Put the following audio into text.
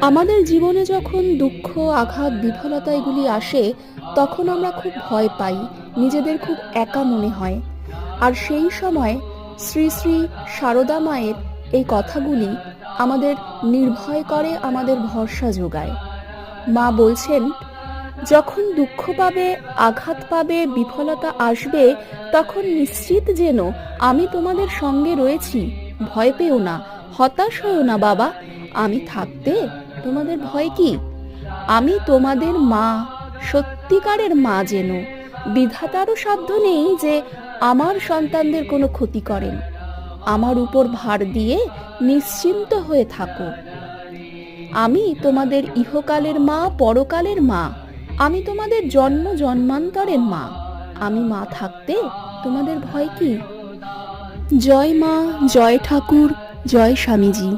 আমাদের জীবনে যখন দুঃখ, আঘাত, বিফলতা এগুলি আসে, তখন আমরা খুব ভয় পাই, নিজেদের খুব একা মনে হয়। আর সেই সময় শ্রী শ্রী সারদা মায়ের এই কথাগুলি আমাদের নির্ভয় করে, আমাদের ভরসা যোগায়। মা বলছেন, যখন দুঃখ পাবে, আঘাত পাবে, বিফলতা আসবে, তখন নিশ্চিত যেন আমি তোমাদের সঙ্গে রয়েছি। ভয় পেও না, হতাশ হও না বাবা আমি থাকতে তোমাদের ভয় কি? আমি তোমাদের মা, সত্যিকারের মা যেন। বিধাতারও সাধ্য নেই যে আমার সন্তানদের কোনো ক্ষতি করেন। আমার উপর ভার দিয়ে নিশ্চিন্ত হয়ে থাকো। আমি তোমাদের ইহকালের মা, পরকালের মা। আমি তোমাদের জন্ম জন্মান্তরের মা। আমি মা থাকতে তোমাদের ভয় কি? জয় মা, জয় ঠাকুর, জয় স্বামীজি।